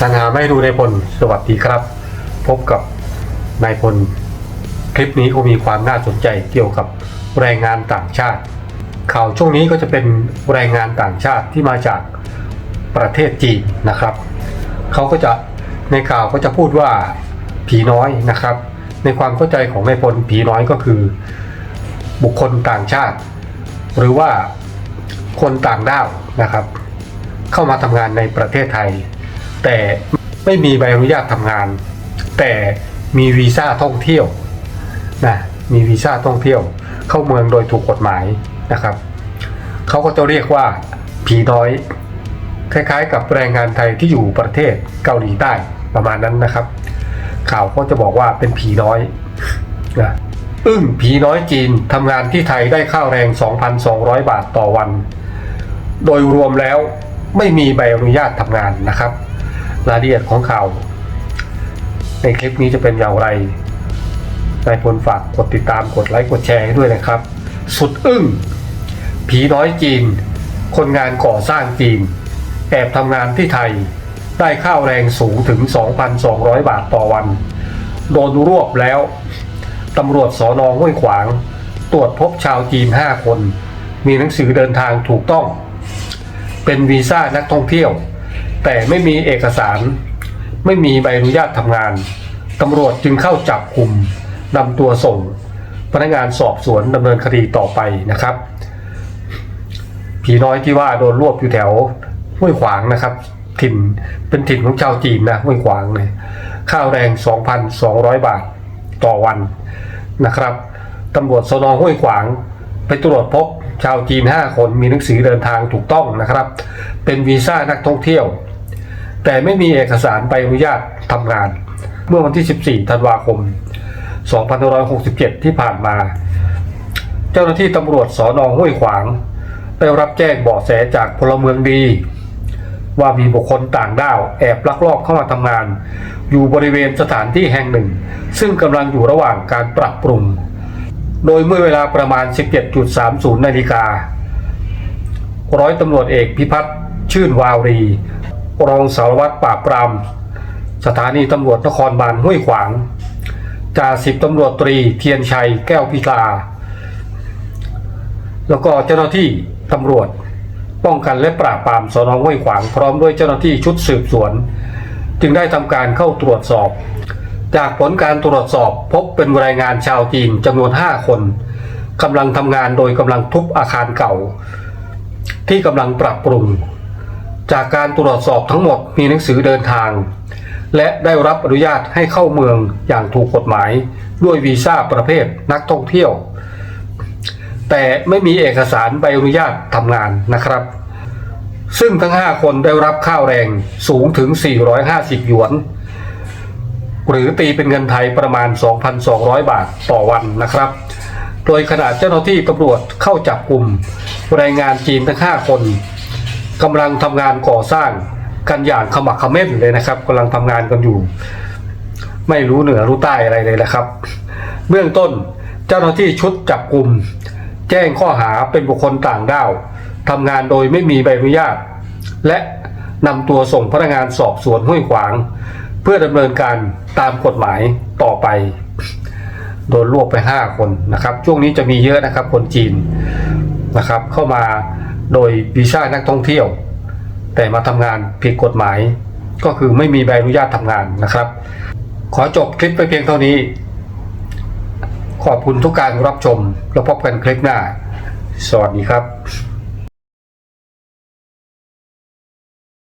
สัญหาไม่ดูในพลสวัสดีครับ พบกับนายพล คลิปนี้ก็มีความน่าสนใจเกี่ยวกับแรงงานต่างชาติ ข่าวช่วงนี้ก็จะเป็นแรงงานต่างชาติที่มาจากประเทศจีนนะครับเขาก็จะในข่าวก็จะพูดว่าผีน้อยนะครับ ในความเข้าใจของนายพลผีน้อยก็คือ บุคคลต่างชาติ หรือว่าคนต่างด้าวนะครับ เข้ามาทำงานในประเทศไทย แต่ไม่มีใบอนุญาตทำงาน แต่มีวีซ่าท่องเที่ยวนะมีวีซ่าท่องเที่ยว เข้าเมืองโดยถูกกฎหมายนะครับเขาก็จะเรียกว่าผีน้อย คล้ายๆ กับแรงงานไทยที่อยู่ประเทศเกาหลีใต้ประมาณนั้นนะครับ ข่าวก็จะบอกว่าเป็นผีน้อยนะอึ้งผีน้อยจีนทำงานที่ไทยได้ข้าวแรง 2,200 บาทต่อวัน โดยรวมแล้วไม่มีใบอนุญาตทำงานนะครับ รายละเอียดของข่าว ในคลิปนี้จะเป็นอย่างไรนายพลฝากกดติดตามกดไลค์กดแชร์ให้ด้วยนะครับ สุดอึ้งผีน้อยจีน คนงานก่อสร้างจีน แอบทำงานที่ไทย ได้ข้าวแรงสูงถึง 2,200 บาทต่อวัน โดนรวบแล้วตำรวจสอนอห้วยขวาง ตรวจพบชาวจีน 5 คน มีหนังสือเดินทางถูกต้อง เป็นวีซ่านักท่องเที่ยว แต่ไม่มีเอกสาร ไม่มีใบอนุญาตทำงานตำรวจจึงเข้าจับกลุ่มนำตัวส่ง พนักงานสอบสวนดำเนินคดีต่อไปนะครับ ผีน้อยที่ว่าโดนรวบอยู่แถวห้วยขวางนะครับ ถิ่นเป็นถิ่นของชาวจีนนะห้วยขวางเลยข้าวแรง2,200 บาทต่อวันนะครับตำรวจสนห้วยขวาง ไปตรวจพบชาวจีน 5 คนมีหนังสือเดินทางถูกต้องนะครับ เป็นวีซ่านักท่องเที่ยว แต่ไม่มีเอกสารใบอนุญาตทำงาน เมื่อวันที่ 14 ธันวาคม 2567 ที่ผ่านมา เจ้าหน้าที่ตำรวจสอนอห้วยขวาง ได้รับแจ้งเบาะแสจากพลเมืองดี ว่ามีบุคคลต่างด้าวแอบลักลอบเข้ามาทำงาน อยู่บริเวณสถานที่แห่งหนึ่ง ซึ่งกำลังอยู่ระหว่างการปรับปรุง โดยเมื่อเวลาประมาณ 17.30 นาฬิการ้อยตำรวจเอกพิพัฒน์ชื่นวาวรี รองสารวัตรปราบปราม สถานีตำรวจนครบาลห้วยขวางจ่าสิบตำรวจตรีเทียนชัยแก้วพิลาแล้วก็เจ้าหน้าที่ตำรวจ ป้องกันและปราบปรามสนอห้วยขวาง พร้อมด้วยเจ้าหน้าที่ชุดสืบสวน จึงได้ทำการเข้าตรวจสอบ จากผลการตรวจสอบพบเป็นแรงงานชาวจีนจำนวน 5 คนกำลังทำงานโดยกำลังทุบอาคารเก่า ที่กำลังปรับปรุง จากการตรวจสอบทั้งหมดมีหนังสือเดินทาง และได้รับอนุญาตให้เข้าเมืองอย่างถูกกฎหมาย ด้วยวีซ่าประเภทนักท่องเที่ยว แต่ไม่มีเอกสารใบอนุญาตทำงานนะครับ ซึ่งทั้ง 5 คนได้รับข้าวแรงสูงถึง 450 หยวน หรือตีเป็นเงินไทยประมาณ 2,200 บาทต่อวันนะครับ โดยขณะเจ้าหน้าที่ตำรวจเข้าจับกลุ่มแรงงานจีนทั้ง 5 คน กำลังทำงานก่อสร้างกันอย่างขมักเขม้นเลยนะครับกำลังทำงานกันอยู่ ไม่รู้เหนือรู้ใต้อะไรเลยนะครับ เบื้องต้นเจ้าหน้าที่ชุดจับกลุ่ม แจ้งข้อหาเป็นบุคคลต่างด้าวทำงานโดยไม่มีใบอนุญาต และนำตัวส่งพนักงานสอบสวนห้วยขวาง เพื่อดำเนินการตามกฎหมายต่อไป โดนรวบไป 5 คนนะครับ ช่วงนี้จะมีเยอะนะครับคนจีนนะครับ เข้ามา โดยวีซ่านักท่องเที่ยว แต่มาทำงานผิดกฎหมาย ก็คือไม่มีใบอนุญาตทำงานนะครับ ขอจบคลิปไปเพียงเท่านี้ ขอบคุณทุกการรับชม แล้วพบกันคลิปหน้า สวัสดีครับ